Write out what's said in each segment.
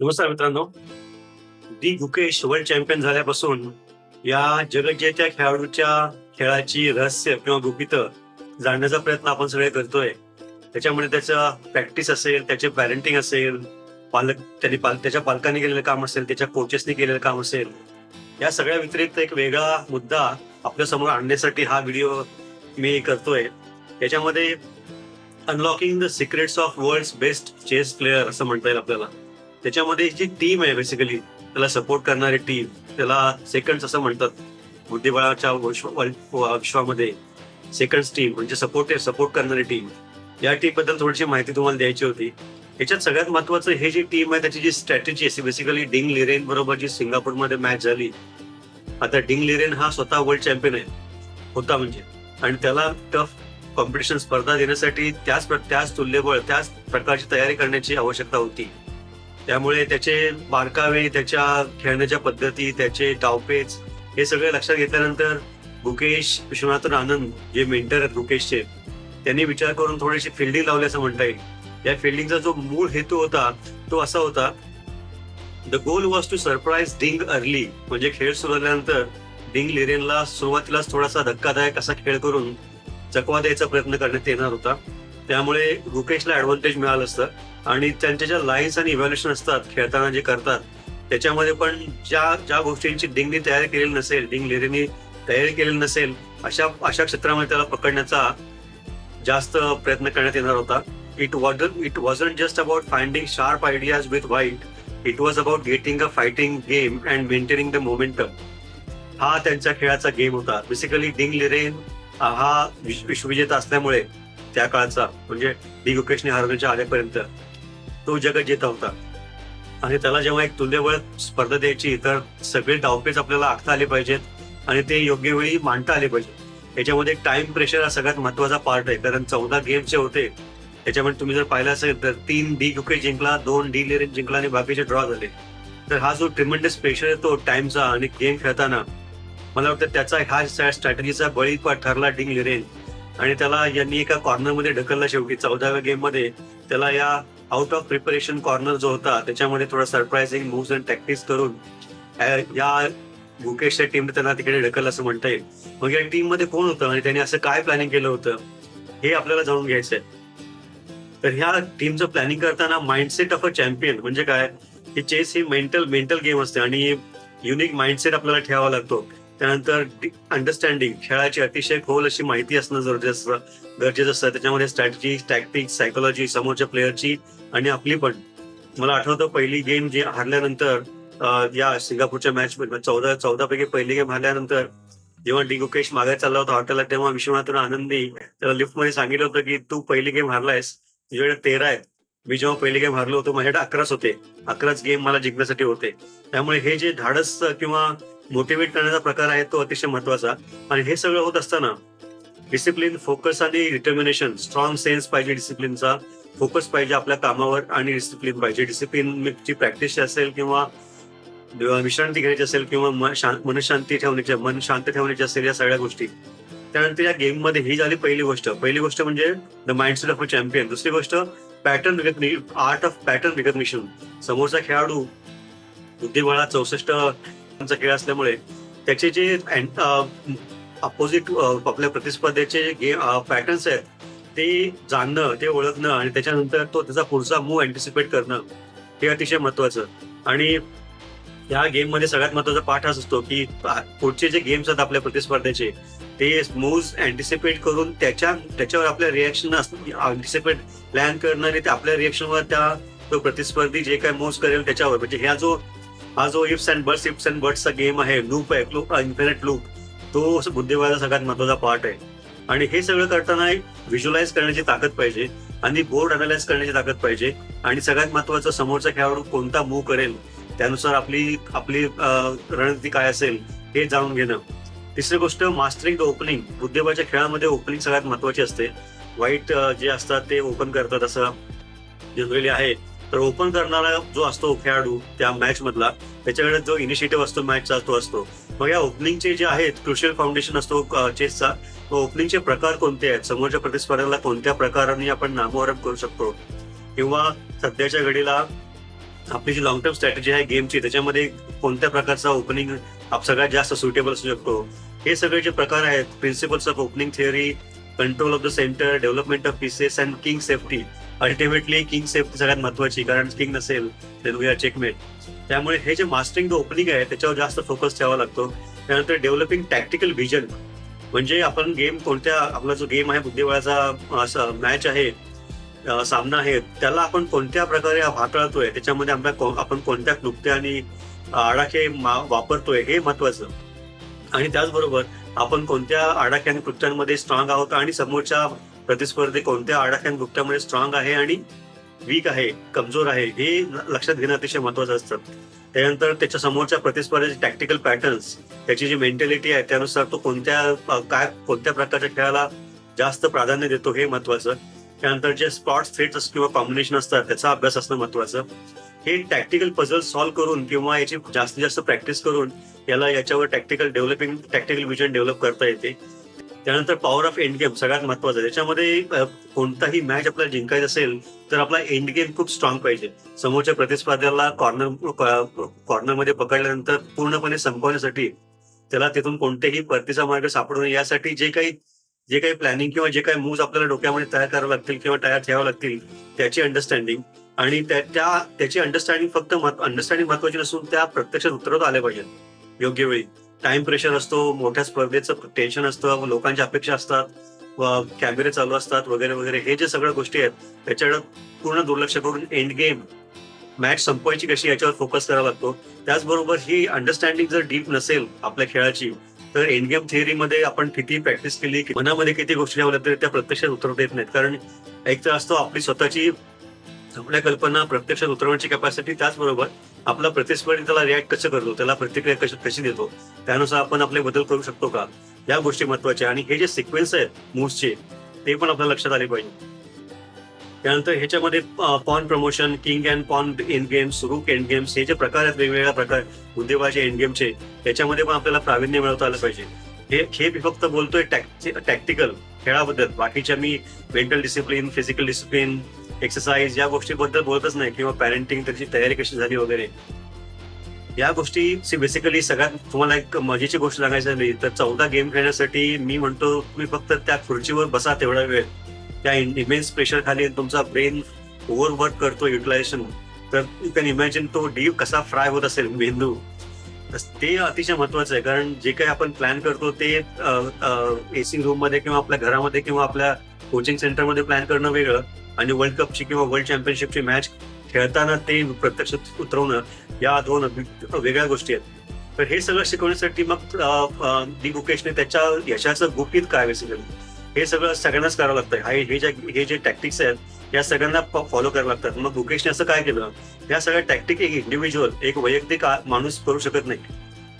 नमस्कार मित्रांनो. दी Gukesh world champion झाल्यापासून या जगज्जेत्या खेळाडूच्या खेळाची रहस्य किंवा गुपित जाणण्याचा प्रयत्न आपण सगळे करतोय. त्याच्यामुळे त्याचं प्रॅक्टिस असेल त्याचे पॅरेंटिंग असेल पालक त्यांनी पाल त्याच्या पालकांनी केलेलं काम असेल त्याच्या कोचेसनी केलेलं काम असेल. या सगळ्या व्यतिरिक्त एक वेगळा मुद्दा आपल्यासमोर आणण्यासाठी हा व्हिडिओ मी करतोय. त्याच्यामध्ये unlocking the secrets of world best chess player असं म्हणता येईल आपल्याला. त्याच्यामध्ये जी टीम आहे बेसिकली त्याला सपोर्ट करणारी टीम त्याला सेकंड असं म्हणतात. बुद्धिबळाच्या विश्वामध्ये सेकंड टीम म्हणजे सपोर्ट सपोर्ट करणारी टीम या टीमबद्दल थोडीशी माहिती तुम्हाला द्यायची होती. याच्यात सगळ्यात महत्वाचं हे जी टीम आहे त्याची जी स्ट्रॅटेजी असते बेसिकली डिंग लिरेन बरोबर जी सिंगापूरमध्ये मॅच झाली. आता डिंग लिरेन हा स्वतः वर्ल्ड चॅम्पियन आहे. होता म्हणजे. आणि त्याला टफ कॉम्पिटिशन स्पर्धा देण्यासाठी त्याच त्याच तुल्यबळ त्याच प्रकारची तयारी करण्याची आवश्यकता होती. त्यामुळे त्याचे बारकावे त्याच्या खेळण्याच्या पद्धती त्याचे डावपेच हे सगळे लक्षात घेतल्यानंतर गुकेश विश्वनाथन आनंद जे मेंटर आहेत गुकेशचे त्यांनी विचार करून थोडीशी फिल्डिंग लावली असं म्हणता येईल. या फिल्डिंगचा जो मूळ हेतू होता तो असा होता the goal was to surprise Ding early म्हणजे खेळ सुरू झाल्यानंतर डिंग लिरेनला सुरुवातीलाच थोडासा धक्कादायक असा खेळ करून चकवा द्यायचा प्रयत्न करण्यात येणार होता. त्यामुळे गुकेशला ऍडव्हान्टेज मिळालं असतं. आणि त्यांच्या ज्या लाईन्स आणि इव्हॅल्युएशन असतात खेळताना जे करतात त्याच्यामध्ये पण ज्या ज्या गोष्टींची डिंगनी तयारी केलेली नसेल डिंग लिरेनी तयारी केलेली नसेल अशा अशा क्षेत्रामध्ये त्याला पकडण्याचा जास्त प्रयत्न करण्यात येणार होता. It was it wasn't just about finding sharp ideas with white it was about getting a fighting game and maintaining the momentum हा त्यांच्या खेळाचा गेम होता. बेसिकली डिंग लिरेन हा विश्व- विश्वविजेता असल्यामुळे त्या काळचा म्हणजे डी गुकेशने हरवण्याच्या आल्यापर्यंत. तो जगज्जेता होता. आणि त्याला जेव्हा एक तुल्यबळ स्पर्धा द्यायची तर सगळे डावपेच आपल्याला आखता आले पाहिजेत आणि ते योग्य वेळी मांडता आले पाहिजे याच्यामध्ये टाइम प्रेशर हा सगळ्यात महत्त्वाचा पार्ट आहे. कारण चौदा गेमचे होते त्याच्यामध्ये तुम्ही जर पाहिलं असेल तर तीन डी गुकेश जिंकला दोन डी लेरेन जिंकला आणि बाकीचे ड्रॉ झाले. तर हा जो ट्रिमेंडस प्रेशर येतो टाइमचा आणि गेम खेळताना मला वाटतं त्याचा हा स्ट्रॅटेजीचा बळी ठरला डिंग लिरेन आणि त्याला यांनी एका कॉर्नरमध्ये ढकलला शेवटी. चौदाव्या गेममध्ये त्याला या आउट ऑफ प्रिपरेशन कॉर्नर जो होता त्याच्यामध्ये थोडा सरप्राइझिंग मूव्स अँड टॅक्टिस करून या गुकेशच्या टीमने त्यांना तिकडे ढकल असं म्हणता येईल. मग या टीममध्ये कोण होतं आणि त्यांनी असं काय प्लॅनिंग केलं होतं हे आपल्याला जाणून घ्यायचंय. तर ह्या टीमचं प्लॅनिंग करताना माइंडसेट ऑफ अ चॅम्पियन म्हणजे काय? की चेस ही मेंटल मेंटल गेम असते आणि युनिक माइंडसेट आपल्याला ठेवावा लागतो. त्यानंतर अंडरस्टँडिंग खेळाची अतिशय खोल अशी माहिती असणं गरजेचं गरजेचं असतं. त्याच्यामध्ये स्ट्रॅटेजी टॅक्टिक्स सायकोलॉजी समोरच्या प्लेअरची आणि आपली पण. मला आठवतं पहिली गेम जी हारल्यानंतर या सिंगापूरच्या मॅच म्हणजे चौदा चौदा पैकी पहिली गेम हारल्यानंतर जेव्हा डी गुकेश मागे चालला होता हॉटेलला तेव्हा विश्वनाथन आनंदी त्याला लिफ्टमध्ये सांगितलं होतं की तू पहिली गेम हारलायस. तुझ्याकडे तेरा आहेत. मी जेव्हा पहिली गेम हारलो होतो माझ्याकडे अकराच होते. अकराच गेम मला जिंकण्यासाठी होते. त्यामुळे हे जे धाडस किंवा मोटिवेट करण्याचा प्रकार आहे तो अतिशय महत्त्वाचा आणि हे सगळं होत असताना डिसिप्लिन फोकस आणि डिटर्मिनेशन स्ट्रॉंग सेन्स पाहिजे डिसिप्लिनचा फोकस पाहिजे आपल्या कामावर आणि डिसिप्लिन पाहिजे. डिसिप्लिनची प्रॅक्टिस असेल किंवा विश्रांती घ्यायची असेल किंवा मनशांती ठेवण्याची मन शांत ठेवण्याची असेल या सगळ्या गोष्टी. त्यानंतर या गेममध्ये ही झाली पहिली गोष्ट. पहिली गोष्ट म्हणजे the mindset of a champion दुसरी गोष्ट pattern recognition art of pattern recognition समोरचा खेळाडू बुद्धिबळा चौसष्ट खेळ असल्यामुळे त्याचे जे अपोजिट आपल्या प्रतिस्पर्धेचे जे गेम पॅटर्न्स आहेत ते जाणणं ते ओळखणं आणि त्याच्यानंतर तो त्याचा पुढचा मूव अँटिसिपेट करणं हे अतिशय महत्वाचं आणि या गेममध्ये सगळ्यात महत्त्वाचा पाठ हाच असतो की पुढचे जे गेम्स आहेत आपल्या प्रतिस्पर्धेचे ते मूव्स अँटिसिपेट करून त्याच्या त्याच्यावर आपल्या रिॲक्शन अँटिसिपेट प्लॅन करणं आणि ते आपल्या रिॲक्शनवर त्या तो प्रतिस्पर्धी जे काय मूव्ह करेल त्याच्यावर. म्हणजे ह्या जो हा जो ifs and buts ifs and बर्ड्सचा game आहे. लूप आहे. लूप इन्फिनिट लूप तो बुद्धिबळाचा सगळ्यात महत्त्वाचा पार्ट आहे. आणि हे सगळं करताना व्हिज्युलाइज करण्याची ताकद पाहिजे आणि बोर्ड अनालाइज करण्याची ताकद पाहिजे. आणि सगळ्यात महत्वाचं समोरचा खेळाडू कोणता मूव करेल त्यानुसार आपली आपली रणनीती काय असेल हे जाणून घेणं. तिसरी गोष्ट मास्टरिंग द ओपनिंग बुद्धिबळाच्या खेळामध्ये ओपनिंग सगळ्यात महत्वाची असते. वाईट जे असतात ते ओपन करतात असं जनरली आहे. तर ओपन करणारा जो असतो खेळाडू त्या मॅच मधला त्याच्याकडे जो इनिशिएटिव्ह असतो मॅचचा तो असतो. मग या ओपनिंगचे जे आहेत क्रुशियल फाउंडेशन असतो चेसचा ओपनिंगचे प्रकार कोणते आहेत? समोरच्या प्रतिस्पर्ध्याला कोणत्या प्रकाराने आपण नामोहरम करू शकतो? किंवा सध्याच्या घडीला आपली जी लॉंग टर्म स्ट्रॅटेजी आहे गेमची त्याच्यामध्ये कोणत्या प्रकारचा ओपनिंग सगळ्यात जास्त सुटेबल असू शकतो? हे सगळे जे प्रकार आहेत principles of opening theory control of the centre development of pieces and king safety ultimately king safety सगळ्यात महत्वाची कारण किंग नसेल तर वी आर चेकमेट त्यामुळे हे जे मास्टरिंग द ओपनिंग आहे त्याच्यावर जास्त फोकस ठेवावा लागतो. त्यानंतर डेव्हलपिंग टॅक्टिकल व्हिजन म्हणजे आपण गेम कोणत्या आपला जो गेम आहे बुद्धिबळाचा मॅच आहे सामना आहे त्याला आपण कोणत्या प्रकारे हाताळतोय त्याच्यामध्ये आपल्या आपण कोणत्या क्लुप्त्या आणि आडाखे मा- वापरतोय हे महत्वाचं आणि त्याचबरोबर आपण कोणत्या आडाख्या आणि कृत्यांमध्ये स्ट्रॉंग आहोत आणि समोरच्या प्रतिस्पर्धी कोणत्या आडाख्या गुप्त्यामुळे स्ट्रॉंग आहे आणि वीक आहे कमजोर आहे हे लक्षात घेणं अतिशय महत्वाचं असतं. त्यानंतर त्याच्या समोरच्या प्रतिस्पर्धाचे टॅक्टिकल पॅटर्न्स त्याची जी मेंटॅलिटी आहे त्यानुसार तो कोणत्या काय कोणत्या प्रकारच्या खेळाला जास्त प्राधान्य देतो हे महत्वाचं. त्यानंतर जे स्पॉट थ्रेट्स किंवा कॉम्बिनेशन असतात त्याचा अभ्यास असणं महत्वाचं. हे टॅक्टिकल पझल सॉल्व्ह करून किंवा याची जास्तीत जास्त प्रॅक्टिस करून याला याच्यावर tactical developing tactical vision develop करता येते. त्यानंतर पॉवर ऑफ एंड गेम सगळ्यात महत्वाचं. त्याच्यामध्ये कोणताही मॅच आपल्याला जिंकायचं असेल तर आपला एंड गेम खूप स्ट्रॉंग पाहिजे. समोरच्या प्रतिस्पर्ध्याला कॉर्नर कॉर्नरमध्ये पकडल्यानंतर पूर्णपणे संपवण्यासाठी त्याला तिथून कोणतेही परतीचा मार्ग सापडू नये. यासाठी जे काही जे काही प्लॅनिंग किंवा जे काही मूव्ह आपल्याला डोक्यामध्ये तयार करावे लागतील किंवा तयार ठेवावे लागतील त्याची अंडरस्टँडिंग आणि त्या त्या- त्याची अंडरस्टँडिंग फक्त अंडरस्टँडिंग महत्वाची नसून त्या प्रत्यक्षात उतरवता आल्या पाहिजेत. योग्य वेळी. टाइम प्रेशर असतो मोठ्या स्पर्धेचं टेन्शन असतं लोकांच्या अपेक्षा असतात व कॅमेरे चालू असतात वगैरे वगैरे हे जे सगळ्या गोष्टी आहेत त्याच्याकडे पूर्ण दुर्लक्ष करून एंड गेम मॅच संपवायची कशी याच्यावर फोकस करावा लागतो. त्याचबरोबर ही अंडरस्टँडिंग जर डीप नसेल आपल्या खेळाची तर एंड गेम थिअरीमध्ये आपण किती प्रॅक्टिस केली की मनामध्ये किती गोष्टी ठेवल्या तरी त्या प्रत्यक्षात उतरवता येत नाहीत. कारण एक तर असतो आपली स्वतःची आपल्या कल्पना प्रत्यक्षात उतरवण्याची कॅपॅसिटी त्याचबरोबर आपला प्रतिस्पर्धी त्याला रिॲक्ट कसं करतो त्याला प्रतिक्रिया कशी कशी देतो त्यानुसार आपण आपले बदल करू शकतो का? या गोष्टी महत्त्वाच्या आणि हे जे सिक्वेन्स आहेत मूव्सचे ते पण आपल्या लक्षात आले पाहिजे. त्यानंतर ह्याच्यामध्ये pawn promotion king and pawn end games rook end games हे जे प्रकार आहेत वेगवेगळ्या प्रकार उद्योगाचे एंड गेमचे त्याच्यामध्ये पण आपल्याला प्रावीण्य मिळवता आलं पाहिजे. हे हे मी फक्त बोलतोय टॅक्टिकल खेळाबद्दल. बाकीच्या मी mental discipline physical discipline exercise या गोष्टीबद्दल बोलतच नाही किंवा पॅरेंटिंग त्याची तयारी कशी झाली वगैरे. या गोष्टी बेसिकली सगळ्यात तुम्हाला एक मजेची गोष्ट सांगायची झाली तर चौदा गेम खेळण्यासाठी मी म्हणतो तुम्ही फक्त त्या खुर्चीवर बसा तेवढा वेळ. त्या इमेन्स प्रेशर खाली तुमचा ब्रेन ओव्हरवर्क करतो युटिलायझेशन तर यू कॅन इमॅजिन तो डीप कसा फ्राय होत असेल मेंदू. तर ते अतिशय महत्वाचं आहे कारण जे काही आपण प्लॅन करतो ते एसी रूममध्ये किंवा आपल्या घरामध्ये किंवा आपल्या कोचिंग सेंटरमध्ये प्लॅन करणं वेगळं. आणि वर्ल्ड कपची किंवा वर्ल्ड चॅम्पियनशिपची मॅच खेळताना ते प्रत्यक्षात उतरवणं या दोन वेगळ्या गोष्टी आहेत. तर हे सगळं शिकवण्यासाठी मग डी गुकेशने त्याच्या यशाचं गुपित काय बेसिकली हे सगळं सगळ्यांनाच करावं लागतं हे जे हे जे टॅक्टिक्स आहेत या सगळ्यांना फॉलो करावं लागतात मग गुकेशने असं काय केलं? या सगळ्या टॅक्टिक एक इंडिव्हिज्युअल एक वैयक्तिक माणूस करू शकत नाही.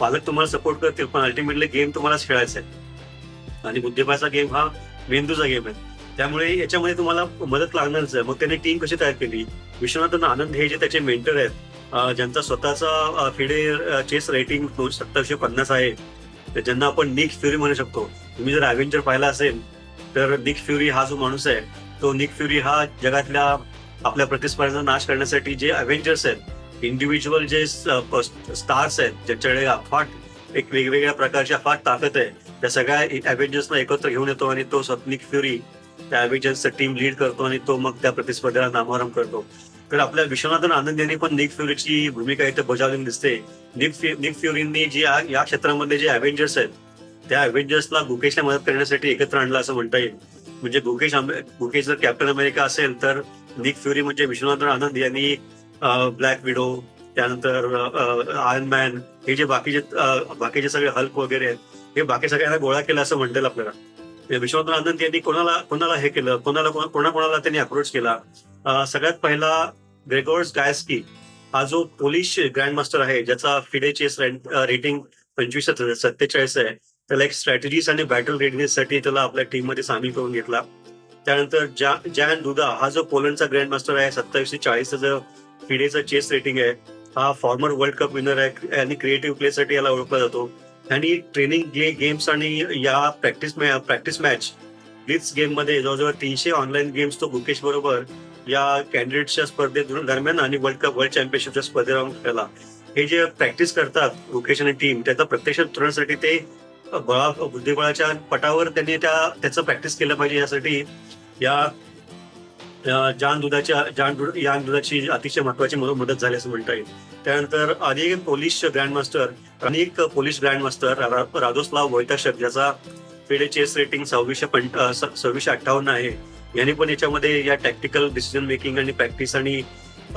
पालक तुम्हाला सपोर्ट करतील पण अल्टिमेटली गेम तुम्हालाच खेळायचा आहे. आणि बुद्धिबाचा गेम हा मेंदूचा गेम आहे. त्यामुळे याच्यामध्ये तुम्हाला मदत लागणारच आहे. मग त्याने टीम कशी तयार केली? विश्वनाथन आनंद हे जे त्याचे मेंटर आहेत ज्यांचा स्वतःचा फिडे चेस रेटिंग सत्तरशे पन्नास आहे ज्यांना आपण निक फ्युरी म्हणू शकतो. तुम्ही जर अव्हेंजर पाहिला असेल तर निक फ्युरी हा जो माणूस आहे तो निक फ्युरी हा जगातल्या आपल्या प्रतिस्पर्ध्यांचा नाश करण्यासाठी जे अव्हेंजर्स आहेत इंडिव्हिज्युअल जे स्टार्स आहेत ज्यांच्याकडे अफाट एक वेगवेगळ्या प्रकारची अफाट ताकद आहे त्या सगळ्या अव्हेंजर्सना एकत्र घेऊन येतो आणि तो सत्निक फ्युरी त्या अव्हेंजर्सचा टीम लीड करतो आणि तो मग त्या प्रतिस्पर्धेला नामारंभ करतो. तर आपल्या विश्वनाथन आनंद यांनी पण निक फ्युरीची भूमिका इथे बजावलेली दिसते. निक निक फ्युरींनी जी या क्षेत्रामध्ये जे अव्हेंजर्स आहेत त्या अव्हेंजर्सला गुकेशला मदत करण्यासाठी एकत्र आणलं असं म्हणता येईल. म्हणजे गुकेश आंबे- गुकेश जर कॅप्टन अमेरिका असेल तर निक फ्युरी म्हणजे विश्वनाथन आनंद यांनी ब्लॅक विडो त्यानंतर आयर्न मॅन हे जे बाकीचे बाकीचे सगळे हल्क वगैरे आहेत हे बाकी सगळ्यांना गोळा केला असं म्हणता येईल आपल्याला. विश्वनाथ आनंद यांनी कोणाला कोणाला हे केलं? कोणाला कोणा कोणाला त्यांनी अप्रोच केला? सगळ्यात पहिला ग्रेगोर्स गायस्की हा जो पोलिश ग्रँड मास्टर आहे ज्याचा फिडे चेस रेटिंग पंचवीस सत्तेचाळीस आहे त्याला एक स्ट्रॅटेजीस आणि बॅटल रेडनेस साठी त्याला आपल्या टीममध्ये सामील करून घेतला. त्यानंतर जॅन दुदा हा जो पोलंडचा ग्रँडमास्टर आहे सत्तावीसशे चाळीसचा जो फिडेचा चेस रेटिंग आहे हा फॉर्मर वर्ल्ड कप विनर आहे आणि क्रिएटिव्ह प्लेसाठी याला ओळखला जातो. आणि ट्रेनिंग गेम्स आणि या प्रॅक्टिस प्रॅक्टिस मॅच ब्लिट्स गेममध्ये जवळजवळ तीनशे ऑनलाईन गेम्स तो गुकेश बरोबर या कॅन्डिडेटच्या स्पर्धे दरम्यान आणि वर्ल्ड कप वर्ल्ड चॅम्पियनशिपच्या स्पर्धेला खेळला. हे जे प्रॅक्टिस करतात गुकेश आणि टीम त्याचा प्रत्यक्षात उतरण्यासाठी ते बळा बुद्धिबळाच्या पटावर त्यांनी त्या त्याचं प्रॅक्टिस केलं पाहिजे यासाठी या जान दुधाच्या जान दूध या दुधाची अतिशय महत्वाची मदत झाली असं म्हणता येईल. त्यानंतर अनेक पोलिश ग्रँडमास्टर अनेक पोलिश ग्रँडमास्टर राजोस्लाव वैताशक ज्याचा फिडे चेस रेटिंग सव्वीसशे पं सव्वीसशे अठ्ठावन्न आहे. यांनी पण याच्यामध्ये या टॅक्टिकल डिसिजन मेकिंग आणि प्रॅक्टिस आणि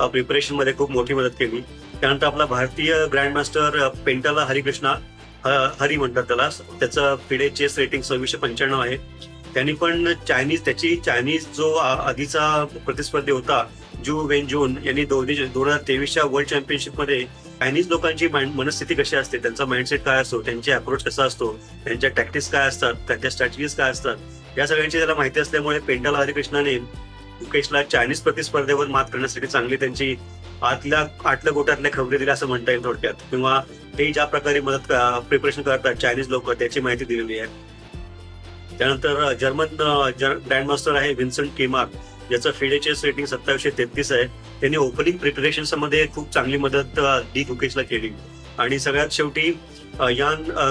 प्रिपरेशनमध्ये खूप मोठी मदत केली. त्यानंतर आपला भारतीय ग्रँडमास्टर पेंटाला हरिकृष्णा हरी म्हणतात त्याला. त्याचं फिडे चेस रेटिंग सव्वीसशे पंच्याण्णव आहे. त्यांनी पण चायनीज त्याची चायनीज जो आधीचा प्रतिस्पर्धी होता जू वेन जून यांनी दोन दोन हजार तेवीसच्या वर्ल्ड चॅम्पियनशिपमध्ये चायनीज लोकांची मनस्थिती कशी असते त्यांचा माइंडसेट काय असतो त्यांची अप्रोच कसा असतो त्यांच्या टॅक्टिक्स काय असतात त्यांच्या स्ट्रॅटेजीज काय असतात या सगळ्यांची त्याला माहिती असल्यामुळे पेंडल हरिकृष्णाने मुकेशला चायनीज प्रतिस्पर्धेवर मात करण्यासाठी चांगली त्यांची आतल्या आतल्या गोटातल्या खबरी दिल्या असं म्हणता येईल थोडक्यात. किंवा ते ज्या प्रकारे मदत प्रिपरेशन करतात चायनीज लोक त्याची माहिती दिलेली आहे. त्यानंतर जर्मन ग्रँडमास्टर आहे विन्संट केमार ज्याचं फिडेचेस रेटिंग सत्तावीसशे तेहतीस आहे. त्यांनी ओपनिंग प्रिपरेशनमध्ये खूप चांगली मदत डी कुकेशला केली. आणि सगळ्यात शेवटी यान अ,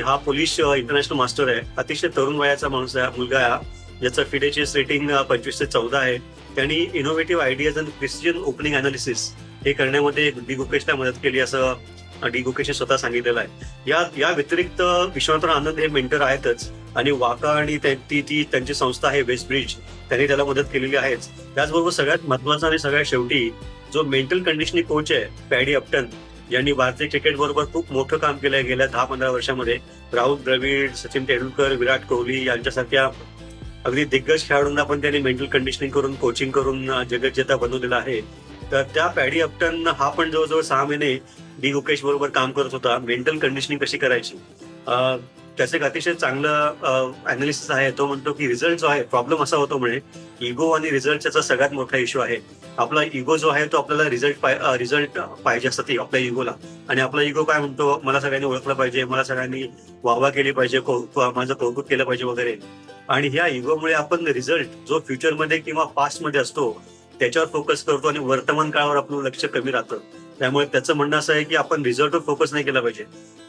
हा पोलिश इंटरनॅशनल मास्टर आहे. अतिशय तरुण वयाचा माणूस आहे मुलगा आहे हा. ज्याचं फिडेचेस रेटिंग पंचवीसशे पंचवीस ते चौदा आहे. त्यांनी innovative ideas and precision opening analysis हे करण्यामध्ये डी गुकेशला मदत केली असं डी गुकेशने स्वतः सांगितलेलं आहे. या या व्यतिरिक्त विश्वनाथन आनंद हे मेंटर आहेतच. आणि वाका आणि ती ती त्यांची संस्था आहे वेस्ट ब्रिज त्यांनी त्याला मदत केलेली आहेच. त्याचबरोबर सगळ्यात महत्त्वाचा आणि सगळ्यात शेवटी जो मेंटल कंडिशनिंग कोच आहे पॅडी अपटन यांनी भारतीय क्रिकेट बरोबर खूप मोठं काम केलंय गेल्या दहा पंधरा वर्षामध्ये. राहुल द्रविड सचिन तेंडुलकर विराट कोहली यांच्यासारख्या अगदी दिग्गज खेळाडूंना पण त्यांनी मेंटल कंडिशनिंग करून कोचिंग करून जगज्जेता बनवलेला आहे. तर त्या पॅडी अपटन हा पण जवळजवळ सहा महिने डी गुकेश बरोबर काम करत होता. मेंटल कंडिशनिंग कशी करायची? त्याचं एक अतिशय चांगलं अनालिसिस आहे. तो म्हणतो की रिझल्ट जो आहे प्रॉब्लेम असा होतो म्हणे इगो आणि रिझल्ट त्याचा सगळ्यात मोठा इश्यू आहे. आपला इगो जो आहे तो आपल्याला रिझल्ट रिझल्ट पाहिजे असतं आपल्या इगोला आणि आपला इगो काय म्हणतो? मला सगळ्यांनी ओळखलं पाहिजे मला सगळ्यांनी वाहवा केली पाहिजे माझं कौतुक केलं पाहिजे वगैरे. आणि ह्या इगोमुळे आपण रिझल्ट जो फ्युचरमध्ये किंवा पास्टमध्ये असतो त्याच्यावर फोकस करतो आणि वर्तमान काळावर आपलं लक्ष कमी राहतं. त्यामुळे त्याचं म्हणणं असं आहे की आपण रिझल्टवर फोकस नाही केला पाहिजे.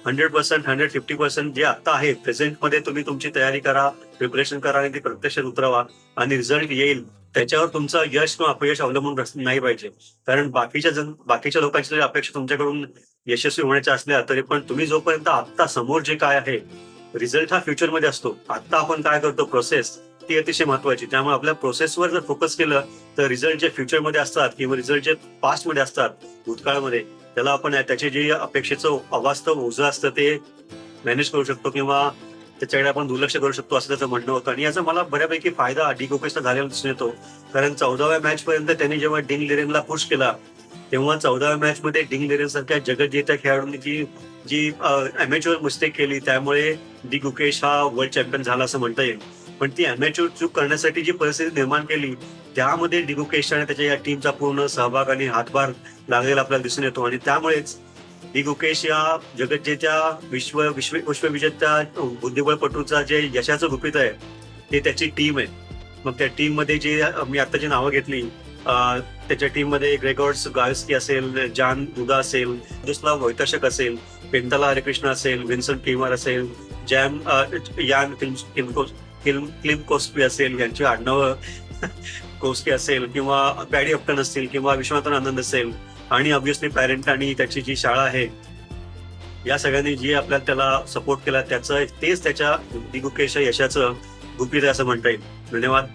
Hundred percent hundred fifty percent जे आता आहे प्रेझेंटमध्ये तुम्ही तुमची तयारी करा प्रिपरेशन करा आणि ते प्रत्यक्षात उतरवा. आणि रिझल्ट येईल त्याच्यावर तुमचं यश किंवा अपयश अवलंबून नाही पाहिजे. कारण बाकीच्या जण बाकीच्या लोकांची जरी अपेक्षा तुमच्याकडून यशस्वी होण्याच्या असल्या तरी पण तुम्ही जोपर्यंत आत्ता समोर जे काय आहे रिझल्ट हा फ्युचरमध्ये असतो. आत्ता आपण काय करतो प्रोसेस ती अतिशय महत्वाची. त्यामुळे आपल्या प्रोसेसवर जर फोकस केलं तर रिझल्ट जे फ्युचरमध्ये असतात किंवा रिझल्ट जे पास्टमध्ये असतात भूतकाळामध्ये त्याला आपण त्याचे जे अपेक्षेचं अवास्तव ओझं असतं ते मॅनेज करू शकतो किंवा त्याच्याकडे आपण दुर्लक्ष करू शकतो असं त्याचं म्हणणं होतं. आणि याचा मला बऱ्यापैकी फायदा डी गोकेशला झालेला दिसून येतो. कारण चौदाव्या मॅच पर्यंत त्यांनी जेव्हा डिंग लिरेनला पुश केला तेव्हा चौदाव्या मॅच मध्ये डिंग लिरेन सारख्या जगज्जेत्या खेळाडूंनी जी जी अमेच्युअर मिस्टेक केली त्यामुळे डी गुकेश हा वर्ल्ड चॅम्पियन झाला असं म्हणता येईल. पण ती अमेच्युअर चूक करण्यासाठी जी परिस्थिती निर्माण केली त्यामध्ये डिगुकेशन आणि त्याच्या या टीमचा पूर्ण सहभाग आणि हातभार लागलेला आपल्याला दिसून येतो. आणि त्यामुळेच डिगुकेश या जगज्जेच्या विश्व विश्व विश्वविजेत्या बुद्धिबळपटूचा जे यशाचं गुपित आहे ते त्याची टीम आहे. मग त्या टीममध्ये जे मी आता जी नावं घेतली त्याच्या टीममध्ये ग्रेगॉर्ड्स गायस्की असेल जान दुदा असेल दुस्लाव वैतशक असेल पेंताला हरिकृष्ण असेल विन्सन टीमर असेल जॅम यान फिल्म क्लिम क्लिम कोस्पी असेल यांची आडनावं कोस्की असेल किंवा पॅडी अप्टन असतील किंवा विश्वनाथन आनंद असेल आणि ऑब्विसली पॅरेंट आणि त्याची जी शाळा आहे या सगळ्यांनी जी आपल्याला त्याला सपोर्ट केला त्याचं तेच त्याच्या दिगुकेश यशाचं गुपित असं म्हणता येईल. धन्यवाद.